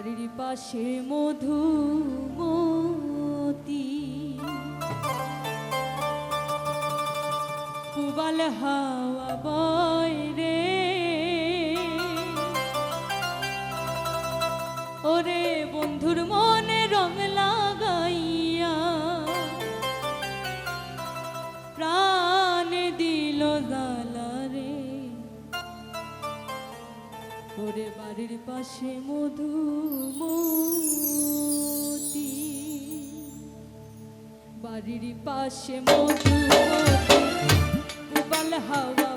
বাড়ির পাশে মধুমতি। পুবাল হাওয়া বয় রে। ওরে বন্ধুর মনে রং ওরে বাড়ির পাশে মধু মধুমতি। বাড়ির পাশে মধু উবাল হাওয়া